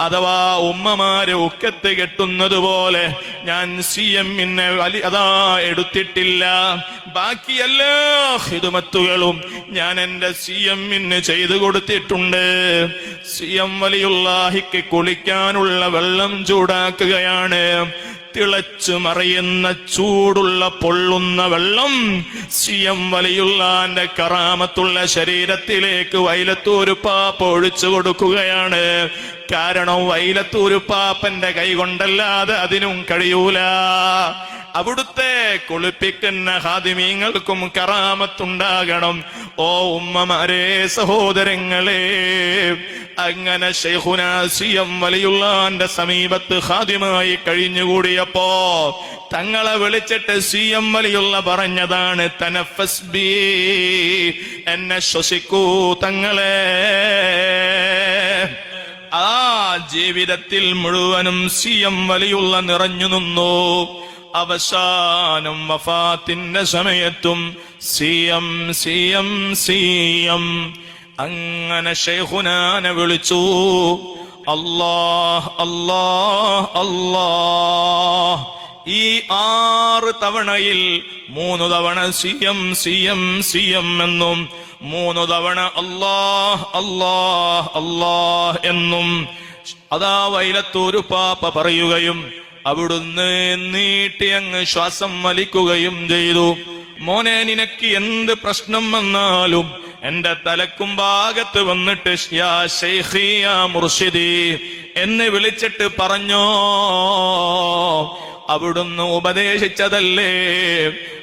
അഥവാ ഉമ്മമാരെ ഉക്കത്ത് കെട്ടുന്നത് പോലെ ഞാൻ സി എമ്മിനെ വലി അതാ എടുത്തിട്ടില്ല. ബാക്കി എല്ലാ ഹിതുമത്തുകളും ഞാൻ എന്റെ സി എമ്മിന് ചെയ്തു കൊടുത്തിട്ടുണ്ട്. സി എം വലിയുള്ളാഹിക്ക് കുളിക്കാനുള്ള വെള്ളം ചൂടാക്കുകയാണ്. തിളച്ചു മറയുന്ന ചൂടുള്ള പൊള്ളുന്ന വെള്ളം സി എം വലിയുള്ളാന്റെ കറാമത്തുള്ള ശരീരത്തിലേക്ക് വൈലത്തൂരു പാപ്പ് ഒഴിച്ചു കൊടുക്കുകയാണ്. കാരണം വൈലത്തൊരു പാപ്പന്റെ കൈ കൊണ്ടല്ലാതെ അതിനും കഴിയൂല. അവിടുത്തെ കുളിപ്പിക്കുന്ന ഹാദിമീങ്ങൾക്കും കറാമത്തുണ്ടാകണം. ഓ ഉമ്മമാരെ സഹോദരങ്ങളെ അങ്ങനെ ഷെയ്ഖുനാസിയം വലിയുള്ളാന്റെ സമീപത്ത് ഹാദ്യമായി കഴിഞ്ഞുകൂടിയപ്പോ തങ്ങളെ വിളിച്ചിട്ട് സി എം വലിയുള്ള പറഞ്ഞതാണ് തനഫസ് ബി എന്നെ ശ്വസിക്കൂ തങ്ങളെ. ജീവിതത്തിൽ മുഴുവനും സിയം വലിയുള്ള നിറഞ്ഞു നിന്നു. അവസാനം വഫാത്തിന്റെ സമയത്തും സിയം സിയം സിയം. അങ്ങനെ ഷെയ്ഖുനാനെ വിളിച്ചു. അല്ലാഹ് അല്ലാഹ് അല്ലാഹ്. ഈ ആറ് തവണയിൽ മൂന്ന് തവണ C M C M C M എന്നും മൂന്ന് തവണ അല്ലാഹ് അല്ലാഹ് അല്ലാഹ് എന്നും അതാ വൈലത്തൊരു പാപ്പ പറയുകയും അവിടുന്ന് നീട്ടി അങ്ങ് ശ്വാസം വലിക്കുകയും ചെയ്തു. മോനെ നിനക്ക് എന്ത് പ്രശ്നം വന്നാലും എന്റെ തലക്കും ഭാഗത്ത് വന്നിട്ട് എന്ന് വിളിച്ചിട്ട് പറഞ്ഞോ. അവിടുന്ന് ഉപദേശിച്ചതല്ലേ?